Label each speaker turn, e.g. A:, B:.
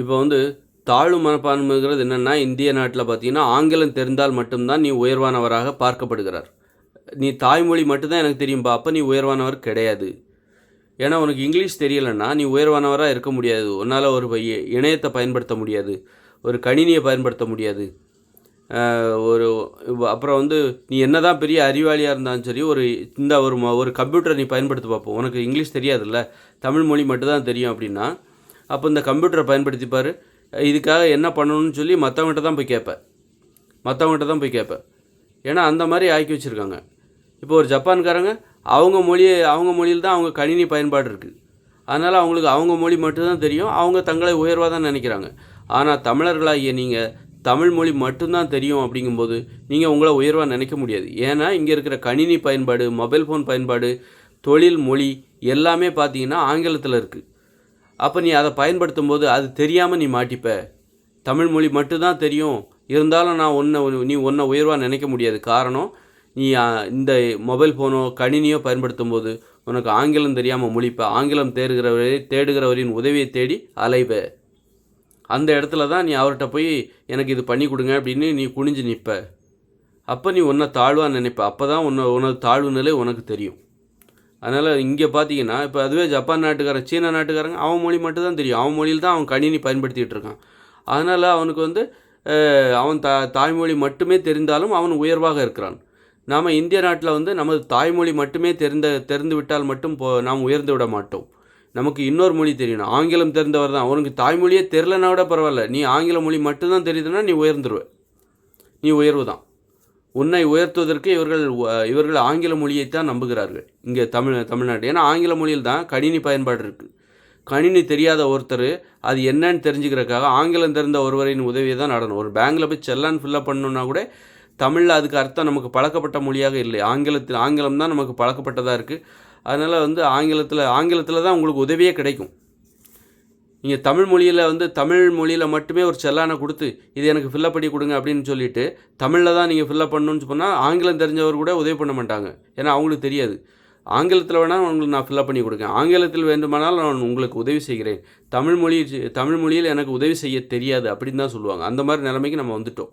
A: இப்போ வந்து தாழ்வு மனப்பான்மைங்கிறது என்னென்னா இந்திய நாட்டில் பார்த்தீங்கன்னா ஆங்கிலம் தெரிந்தால் மட்டும்தான் நீ உயர்வானவராக பார்க்கப்படுகிறார். நீ தாய்மொழி மட்டும்தான் எனக்கு தெரியும்பா அப்போ நீ உயர்வானவர் கிடையாது. ஏன்னா உனக்கு இங்கிலீஷ் தெரியலைன்னா நீ உயர்வானவராக இருக்க முடியாது. உன்னால் ஒரு இணையத்தை பயன்படுத்த முடியாது. ஒரு கணினியை பயன்படுத்த முடியாது. ஒரு அப்புறம் வந்து நீ என்ன தான் பெரிய அறிவாளியாக இருந்தாலும் சரி ஒரு இந்த ஒரு ஒரு கம்ப்யூட்டரை நீ பயன்படுத்தி பார்ப்போம் உனக்கு இங்கிலீஷ் தெரியாதுல்ல? தமிழ் மொழி மட்டும்தான் தெரியும் அப்படின்னா அப்போ இந்த கம்ப்யூட்டரை பயன்படுத்திப்பார் இதுக்காக என்ன பண்ணணும்னு சொல்லி மற்றவங்ககிட்ட தான் போய் கேட்பேன் மற்றவங்ககிட்ட தான் போய் கேட்பேன் ஏன்னா அந்த மாதிரி ஆக்கி வச்சுருக்காங்க. இப்போ ஒரு ஜப்பான்காரங்க அவங்க மொழியை அவங்க மொழியில் தான் அவங்க கணினி பயன்பாடு இருக்குது அதனால் அவங்களுக்கு அவங்க மொழி மட்டும்தான் தெரியும். அவங்க தங்களை உயர்வாக தான் நினைக்கிறாங்க. ஆனால் தமிழர்களாகிய நீங்கள் தமிழ் மொழி மட்டும்தான் தெரியும் அப்படிங்கும்போது நீங்கள் உங்களை உயர்வாக நினைக்க முடியாது. ஏன்னா இங்கே இருக்கிற கணினி பயன்பாடு மொபைல் ஃபோன் பயன்பாடு தொழில் மொழி எல்லாமே பார்த்தீங்கன்னா ஆங்கிலத்தில் இருக்குது அப்போ நீ அதை பயன்படுத்தும் போது அது தெரியாமல் நீ மாட்டிப்ப. தமிழ் மொழி மட்டும்தான் தெரியும். இருந்தாலும் நான் ஒன்றை நீ ஒன்றை உயர்வாக நினைக்க முடியாது. காரணம் நீ இந்த மொபைல் ஃபோனோ கணினியோ பயன்படுத்தும் போது உனக்கு ஆங்கிலம் தெரியாமல் முழிப்ப. ஆங்கிலம் தேடுகிறவரை தேடுகிறவரின் உதவியை தேடி அலைவ. அந்த இடத்துல தான் நீ அவர்கிட்ட போய் எனக்கு இது பண்ணி கொடுங்க அப்படின்னு நீ குனிஞ்சு நிற்ப அப்போ நீ உன்னை தாழ்வாக நினைப்ப. அப்போ தான் உன்னை உனது தாழ்வு நிலை உனக்கு தெரியும். அதனால் இங்கே பார்த்தீங்கன்னா இப்போ அதுவே ஜப்பான் நாட்டுக்காரன் சீன நாட்டுக்காரங்க அவன் மொழி மட்டும் தான் தெரியும். அவன் மொழியில் தான் அவன் கணினி பயன்படுத்திகிட்டு இருக்கான். அதனால் அவனுக்கு வந்து அவன் தா தாய்மொழி மட்டுமே தெரிந்தாலும் அவன் உயர்வாக இருக்கிறான். நாம் இந்திய நாட்டில் வந்து நமது தாய்மொழி மட்டுமே தெரிந்த தெரிந்து விட்டால் மட்டும் போ நாம் உயர்ந்து விட மாட்டோம். நமக்கு இன்னொரு மொழி தெரியணும். ஆங்கிலம் தெரிந்தவர் தான். உனக்கு தாய்மொழியே தெரிலனா கூட பரவாயில்ல. நீ ஆங்கில மொழி மட்டும்தான் தெரியுதுன்னா நீ உயர்ந்துருவ. நீ உயர்வு தான். உன்னை உயர்த்துவதற்கு இவர்கள் இவர்கள் ஆங்கில மொழியைத்தான் நம்புகிறார்கள். இங்கே தமிழ் தமிழ்நாட்டு ஏன்னா ஆங்கில மொழியில் தான் கணினி பயன்பாடு இருக்குது கணினி தெரியாத ஒருத்தர் அது என்னன்னு தெரிஞ்சுக்கிறதுக்காக ஆங்கிலம் தெரிந்த ஒருவரின் உதவியை தான் நடணும். ஒரு பேங்கில் போய் செல்லான் ஃபில்லப் பண்ணணுன்னா கூட தமிழில் அதுக்கு அர்த்தம் நமக்கு பழக்கப்பட்ட மொழியாக இல்லை. ஆங்கிலத்தில் ஆங்கிலம் தான் நமக்கு பழக்கப்பட்டதாக இருக்குது அதனால் வந்து ஆங்கிலத்தில் ஆங்கிலத்தில் தான் உங்களுக்கு உதவியே கிடைக்கும். நீங்கள் தமிழ் மொழியில் வந்து தமிழ் மொழியில் மட்டுமே ஒரு செல்லானை கொடுத்து இது எனக்கு ஃபில்லப் பண்ணி கொடுங்க அப்படின்னு சொல்லிட்டு தமிழில் தான் நீங்கள் ஃபில்லப் பண்ணணும்னு சொன்னால் ஆங்கிலம் தெரிஞ்சவர் கூட உதவி பண்ண மாட்டாங்க. ஏன்னா அவங்களுக்கு தெரியாது. ஆங்கிலத்தில் வேணால் உங்களுக்கு நான் ஃபில்லப் பண்ணி கொடுக்கேன். ஆங்கிலத்தில் வேண்டுமானால் நான் உங்களுக்கு உதவி செய்கிறேன். தமிழ் மொழி தமிழ் மொழியில் எனக்கு உதவி செய்ய தெரியாது அப்படின்னு தான் சொல்லுவாங்க. அந்த மாதிரி நிலைமைக்கு நம்ம வந்துட்டோம்.